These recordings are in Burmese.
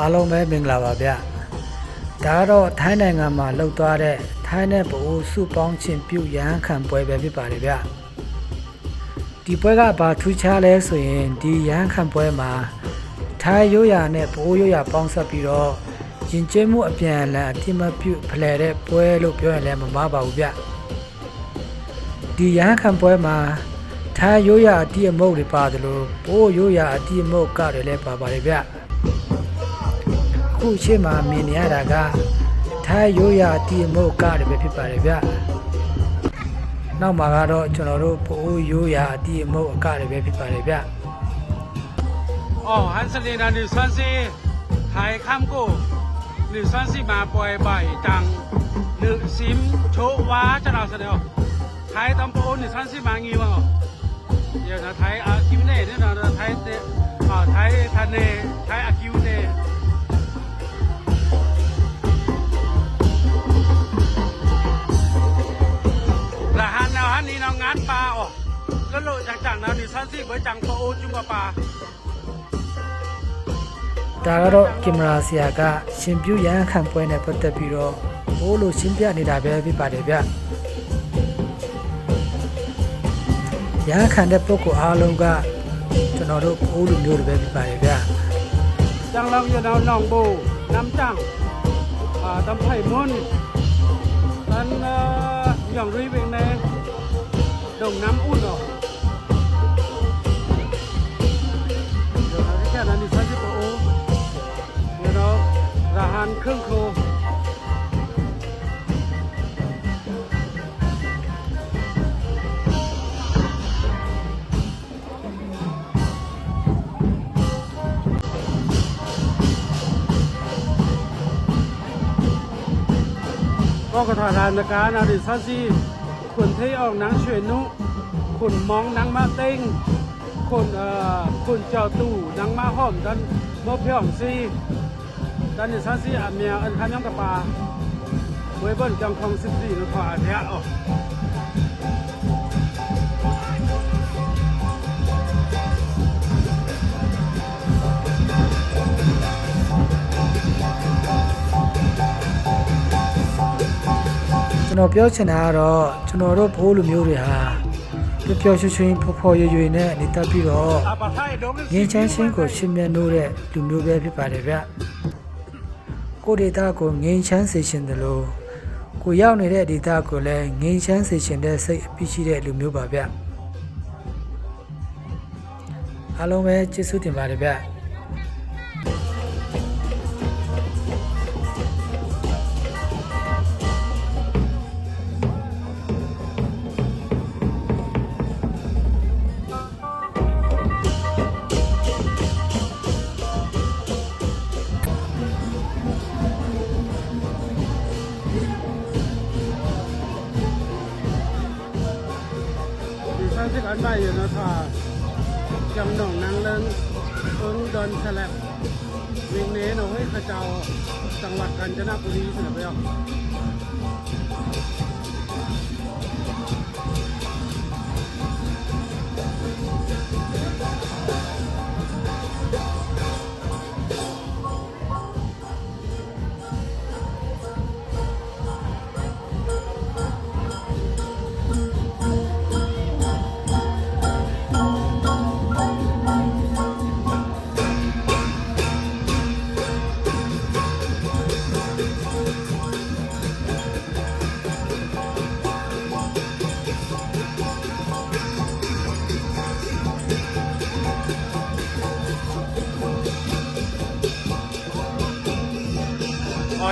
အားလုံးပဲမင်္ဂလာပါဗျဒါကတော့ထိုင်းနိုင်ငံမှာလှုပ်သွားတဲ့ထိုင်းနဲ့ဗအိုလ်စုပေါင်းချင်းပြုရဟန်းခံပွဲပဲဖြစ်ပါတယ်ဗျဒီပွဲကဘာထူးခြားလဲဆိုရင်ဒီရဟန်းခံပွဲမှာထိုင်းရိုးရာနဲ့ဗအိုလ်ရိုးရာပေါင်းစပ်ပြီးတော့ယဉ်ကျေးမှုအပြန်အလှန်အတိမတ်ပြုဖလှယ်တဲ့ပွဲလို့ပြောရင်လည်းမမှားပါဘူးဗျဒီရဟန်းခံပွဲမှာထိုင်းရိုးရာအတိအမုတ်တွေပါတယ်လို့ဗိုလ်ရိုးရာအတိအမုတ်ကတွေလည်းပါပါတယ်ဗျအ ခုရှေ့မှာမြင်နေရတာကထိုင်းရိုးရာတီမုတ်ကားတွေပဲဖြစ်ပါတယ်ဗျနောက်မှာကတော့ကျွန်တော်တို့ပိုးရိုးရာတီမုတ်အကားတွေပဲဖြစ်ပါတယ်ဗျ อ๋อฮันสลีนาหนึ่งส่วนสี่ไทยข้ามกูหนึ่งส่วนสี่มาปล่อยใบจังหนึ่งซิมโชว้าจะเราเสนอไทยตำโปหนึ่งส่วนสี่มางี้วะเดี๋ยวนะไทยอาคิวเน่เนี่ยนะไทยเตอ่าไทยทันเน่ไทยอาคิวเน่ แล้วโลจังๆนะหนึ่งส่วนสี่เบอร์จังโปโอจุงกว่าปลา ဒါကတော့ကင်မရာဆရာကရှင်ပြူရန်ခံပွဲနဲ့ပတ်သက်ပြီးတော့ဘိုးလိုရှင်းပြနေတာပဲဖြစ်ပါတယ်ဗျရန်ခံတဲ့ပုဂ္ဂိုလ်အားလုံးကကျွန်တော်တို့ဘိုးလိုမျိုးတွေပဲဖြစ်ပါတယ်ဗျ จังเราอยู่นาวหนองโบน้ำจังอ่าตำไผ่มุนตันเอ่อหย่องรุยเวงในดงน้ำอุ่นเหรอ ครื่องโคก็กระถาทานการนาดิซัสซี่คนที่ออกนังเฉวยนุคนมองนังมาเต้งคนเอ่อคนเจ้าตู่นังมาห้อมดันมอบเพียงซี dan ni sasi amia an kham yang kapa wei bon jong khong sip di lu pha dia oh ျွန်တော်ပြောချင်တာကတော့ကျွန်တော်တို့ဘိုးလူမျိုးတွေဟာပျော်ပျော်ရွှင်ရွှင်ဖော်ဖော်ရွရွနဲ့နေတတ်ပြီးတော့ငြိမ်းချမ်းခြင်းကိုရှင်မြတ်လို့တဲ့လူမျိုးပဲဖြစ်ပါတယ်ဗျ ကိုဒေတာကိုငင်းချမ်းစေရှင်တယ်လို့ကိုရောက်နေတဲ့ဒေတာကိုလည်းငင်းချမ်းစေရှင်တဲ့စိတ်အပြည့်ရှိတဲ့လူမျိုးပါဗျအားလုံးပဲကျေးဇူးတင်ပါတယ်ဗျางสิกันไปอยู่นะท่าจังหนองนางเลิงเอิงดอนแฉลบวิงเน้นเอาให้ข้าเจ้าจังหวัดกาญจนบุรีเสนอไปอะ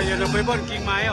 อย่าเราไปบนกิ่งไม้อะ